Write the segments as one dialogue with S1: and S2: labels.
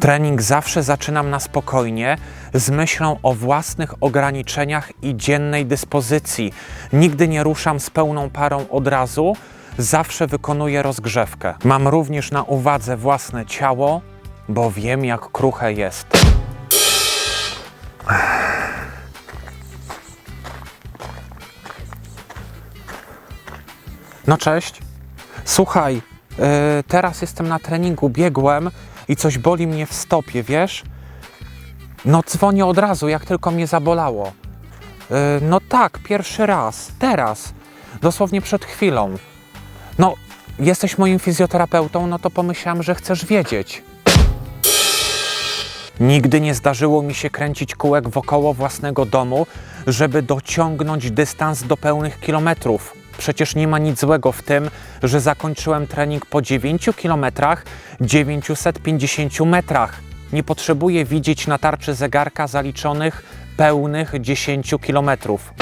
S1: Trening zawsze zaczynam na spokojnie, z myślą o własnych ograniczeniach i dziennej dyspozycji. Nigdy nie ruszam z pełną parą od razu, zawsze wykonuję rozgrzewkę. Mam również na uwadze własne ciało, bo wiem, jak kruche jest. No cześć. Słuchaj, teraz jestem na treningu, biegłem i coś boli mnie w stopie, wiesz? No dzwonię od razu, jak tylko mnie zabolało. Yy, no tak, pierwszy raz, teraz, dosłownie przed chwilą. No, jesteś moim fizjoterapeutą, no to pomyślałem, że chcesz wiedzieć. Nigdy nie zdarzyło mi się kręcić kółek wokoło własnego domu, żeby dociągnąć dystans do pełnych kilometrów. Przecież nie ma nic złego w tym, że zakończyłem trening po 9 kilometrach, 950 metrach. Nie potrzebuję widzieć na tarczy zegarka zaliczonych pełnych 10 kilometrów.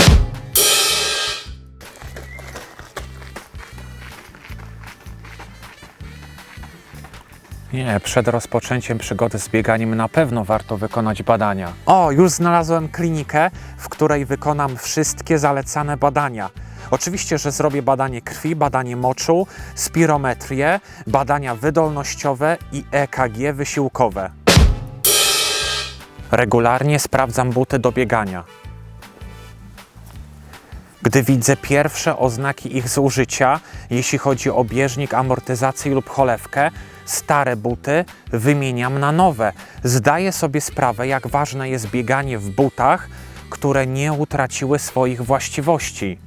S1: Nie, przed rozpoczęciem przygody z bieganiem na pewno warto wykonać badania. O, już znalazłem klinikę, w której wykonam wszystkie zalecane badania. Oczywiście, że zrobię badanie krwi, badanie moczu, spirometrię, badania wydolnościowe i EKG wysiłkowe. Regularnie sprawdzam buty do biegania. Gdy widzę pierwsze oznaki ich zużycia, jeśli chodzi o bieżnik, amortyzację lub cholewkę, stare buty wymieniam na nowe. Zdaję sobie sprawę, jak ważne jest bieganie w butach, które nie utraciły swoich właściwości.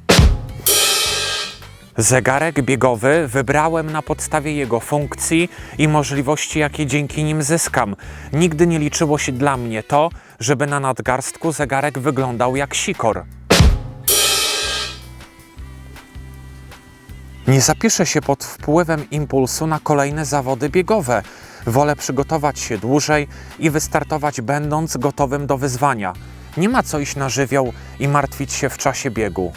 S1: Zegarek biegowy wybrałem na podstawie jego funkcji i możliwości, jakie dzięki nim zyskam. Nigdy nie liczyło się dla mnie to, żeby na nadgarstku zegarek wyglądał jak sikor. Nie zapiszę się pod wpływem impulsu na kolejne zawody biegowe. Wolę przygotować się dłużej i wystartować będąc gotowym do wyzwania. Nie ma co iść na żywioł i martwić się w czasie biegu.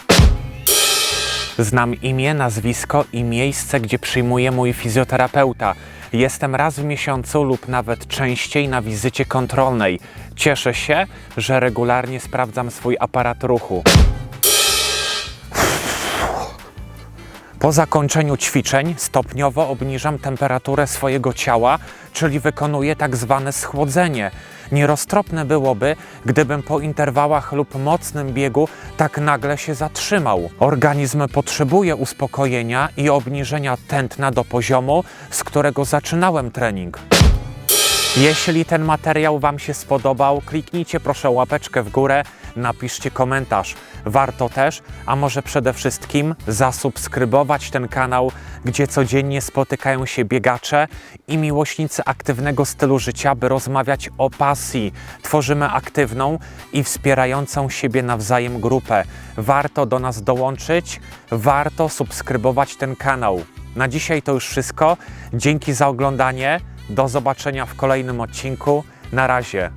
S1: Znam imię, nazwisko i miejsce, gdzie przyjmuje mój fizjoterapeuta. Jestem raz w miesiącu lub nawet częściej na wizycie kontrolnej. Cieszę się, że regularnie sprawdzam swój aparat ruchu. Po zakończeniu ćwiczeń stopniowo obniżam temperaturę swojego ciała, czyli wykonuję tak zwane schłodzenie. Nieroztropne byłoby, gdybym po interwałach lub mocnym biegu tak nagle się zatrzymał. Organizm potrzebuje uspokojenia i obniżenia tętna do poziomu, z którego zaczynałem trening. Jeśli ten materiał Wam się spodobał, kliknijcie proszę łapeczkę w górę, napiszcie komentarz. Warto też, a może przede wszystkim, zasubskrybować ten kanał, gdzie codziennie spotykają się biegacze i miłośnicy aktywnego stylu życia, by rozmawiać o pasji. Tworzymy aktywną i wspierającą siebie nawzajem grupę. Warto do nas dołączyć, warto subskrybować ten kanał. Na dzisiaj to już wszystko. Dzięki za oglądanie. Do zobaczenia w kolejnym odcinku. Na razie.